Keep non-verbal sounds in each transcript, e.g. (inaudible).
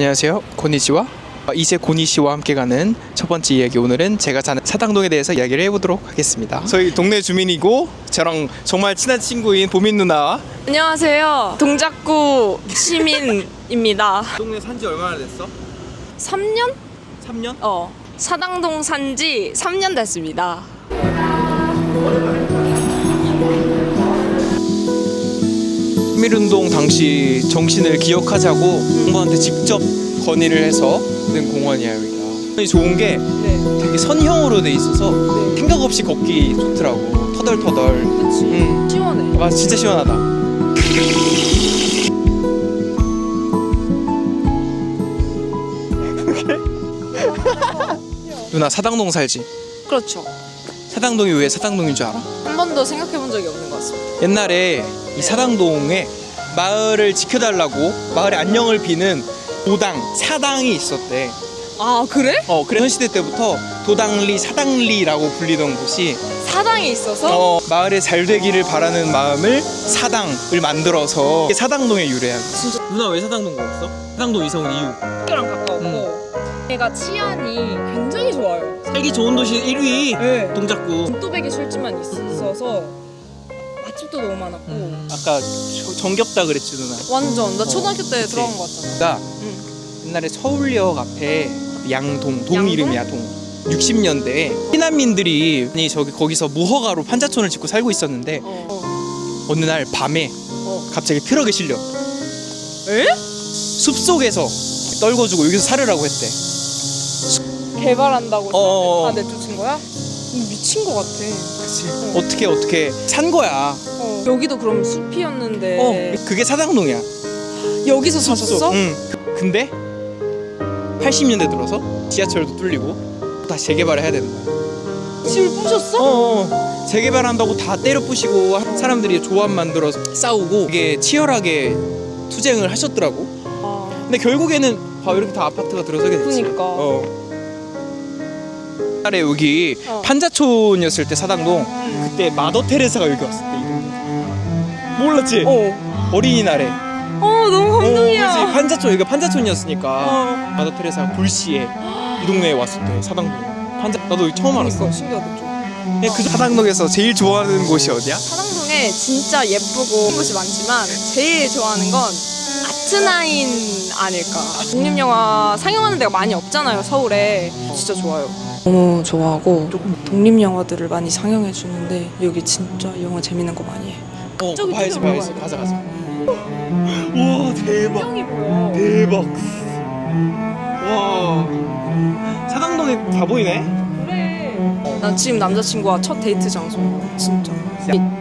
안녕하세요. 고니치와 이제 고니 씨와 함께 가는 첫 번째 이야기 오늘은 제가 사는 사당동에 대해서 이야기를 해보도록 하겠습니다. 저희 동네 주민이고 저랑 정말 친한 친구인 보민 누나. 안녕하세요. 동작구 시민입니다. (laughs) 동네 산지 얼마나 됐어? 3년? 3년? 어. 사당동 산지 3년 됐습니다. 한밀운동 당시 정신을 기억하자고 홍보한테 직접 건의를 해서 만든 공원이야 여기가. 이 좋은 게 네. 되게 선형으로 돼 있어서 네. 생각 없이 걷기 좋더라고. 터덜터덜. 그치. 응. 시원해. 와 진짜 시원하다. (laughs) 누나 사당동 살지? 그렇죠. 사당동이 왜 사당동인 줄 알아? 한 번도 생각해 본 적이 없는 것 같습니다. 옛날에 이 사당동에 마을을 지켜달라고 마을의 안녕을 비는 도당, 사당이 있었대. 아, 그래? 어, 그래 현 시대 때부터 도당리, 사당리라고 불리던 곳이 사당에 있어서? 어, 마을에 잘 되기를 바라는 마음을 사당을 만들어서 이게 사당동의 유래야. 진짜 누나 왜 사당동 가봤어? 사당동 이사 온 이유. 학교랑 가까웠고 얘가 치안이 굉장히 좋아요. 살기 좋은 도시 1위. 네. 동작구. 진또배기 술집만 있어서 맛집도 너무 많았고 아까 저- 정겹다 그랬지 누나. 완전 나 초등학교 때 그치. 들어간 것 같잖아. 나 응. 옛날에 서울역 앞에 양동 동 양동? 이름이야 동. 60년대에 피난민들이 아니, 저기 거기서 무허가로 판자촌을 짓고 살고 있었는데 어. 어. 어느 날 밤에 어. 갑자기 트럭에 실려 에? 숲 속에서 떨궈주고 여기서 살으라고 했대. 개발한다고 어. 다 내쫓은 거야? 미친 것 같아. 그치. 어떻게 어떻게 산 거야. 어. 여기도 그럼 숲이었는데 어 그게 사당동이야. 여기서 사셨어? 응. 근데 80년대 들어서 지하철도 뚫리고 다시 재개발을 해야 되는 거야. 집을 부셨어? 어, 어. 재개발한다고 다 때려 부시고 사람들이 조합 만들어서 싸우고 이게 치열하게 투쟁을 하셨더라고. 아, 근데 결국에는 봐 이렇게 다 아파트가 들어서게 됐지. 그니까. 어. 옛날에 여기 어. 판자촌이었을 때 사당동 응. 그때 마더 테레사가 여기 왔을 때 이 동네. 몰랐지? 어. 어린이날에. 어, 너무 감동이야. 어, 그치. 판자촌 여기가 판자촌이었으니까 어. 마더 테레사가 불시에 이 동네에 왔을 때 사당동. 판자 나도 여기 처음 알았어. 그러니까 신기하다 좀. 예, 그 사당동에서 제일 좋아하는 곳이 어디야? 사당동에 진짜 예쁘고 곳이 많지만 제일 좋아하는 건 아트나인 아닐까. 독립영화 상영하는 데가 많이 없잖아요, 서울에. 진짜 좋아요. 너무 좋아하고 독립 영화들을 많이 상영해 주는데 여기 진짜 영화 재밌는 거 많이 해. 어, 저기 봐야지 봐야지. 돼. 가자 가자. 와 대박. 대박. 와. 사당동에 다 보이네. 그래. 난 지금 남자친구와 첫 데이트 장소. 진짜.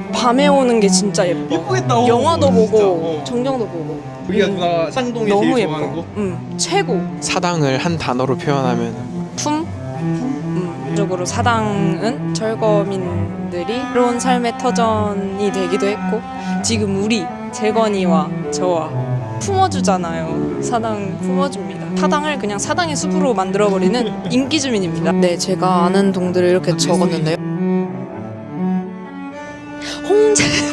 이 밤에 오는 게 진짜 예뻐. 예쁘겠다. 영화도 어, 진짜. 보고 어. 정경도 보고. 우리가 누나 사당동에 너무 제일 예뻐. 좋아하는 곳. 응, 최고. 사당을 한 단어로 표현하면 품. 음, 적으로 사당은 철거민들이 새로운 삶의 터전이 되기도 했고 지금 우리 재건이와 저와 품어주잖아요. 사당 품어줍니다. 사당을 그냥 사당의 숲으로 만들어버리는 인기 주민입니다. 네, 제가 아는 동들을 이렇게 적었는데요. 홍제